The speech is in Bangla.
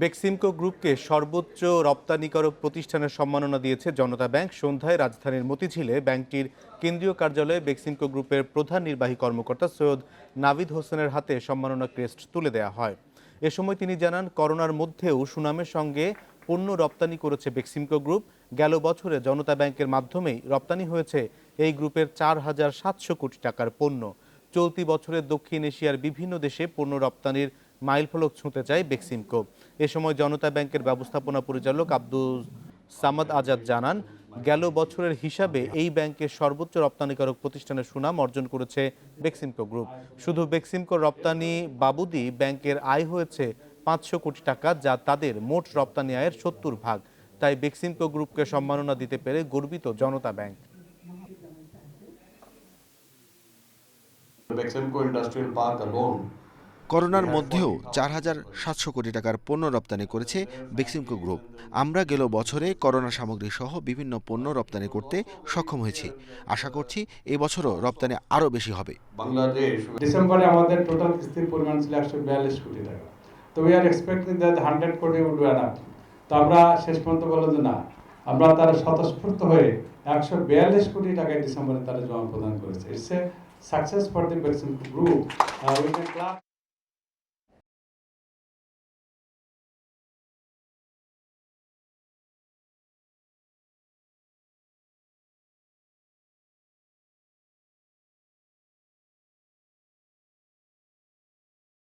বেক্সিমকো গ্রুপকে সর্বোচ্চ রপ্তানিকারক প্রতিষ্ঠানের সম্মাননা দিয়েছে জনতা ব্যাংক। সন্ধ্যায় রাজধানীর মতিঝিলে ব্যাংকটির কেন্দ্রীয় কার্যালয়ে বেক্সিমকো গ্রুপের প্রধান নির্বাহী কর্মকর্তা সৈয়দ নাভিদ হোসেনের হাতে সম্মাননা ক্রেস্ট তুলে দেওয়া হয়। এ সময় তিনি জানান, করোনার মধ্যেও সুনামের সঙ্গে পণ্য রপ্তানি করেছে বেক্সিমকো গ্রুপ। গেল বছরে জনতা ব্যাংকের মাধ্যমেই রপ্তানি হয়েছে এই গ্রুপের চার হাজার সাতশো কোটি টাকার পণ্য। চলতি বছরে দক্ষিণ এশিয়ার বিভিন্ন দেশে পণ্য রপ্তানির মাইলফলক ছুঁতে চায় বেক্সিমকো। এ সময় জনতা ব্যাংকের ব্যবস্থাপনা পরিচালক আব্দুল সামাদ আজাদ জানান, গেল বছরের হিসাবে এই ব্যাংকের সর্বোচ্চ রপ্তানিকারক প্রতিষ্ঠানের সুনাম অর্জন করেছে বেক্সিমকো গ্রুপ। শুধু বেক্সিমকো রপ্তানি বাবুদি ব্যাংকের আয় হয়েছে পাঁচশো কোটি টাকা, যা তাদের মোট রপ্তানি আয়ের সত্তর ভাগ। তাই বেক্সিমকো গ্রুপকে সম্মাননা দিতে পেরে গর্বিত Janata bank. Beximco Industrial Park alone করোনার মধ্যেও চার হাজার সাতশো কোটি টাকার পণ্য রপ্তানি করেছে বেক্সিমকো গ্রুপ। আমরা গেল বছরে করোনা সামগ্রী সহ বিভিন্ন পণ্য রপ্তানি করতে সক্ষম হয়েছি। আশা করছি এবছরও রপ্তানি আরও বেশি হবে। Bangladesh ডিসেম্বরে আমাদের টোটাল কিস্তির পরিমাণ ছিল একশো বিয়াল্লিশ কোটি টাকা। তো we are expecting that hundred crore would তো আমরা শেষ পর্যন্ত বললাম যে না আমরা তারা স্বতঃস্ফূর্ত হয়ে একশো বিয়াল্লিশ কোটি টাকায় ডিসেম্বরে তারা জমা প্রদান করেছে। It's a success for the Beximco group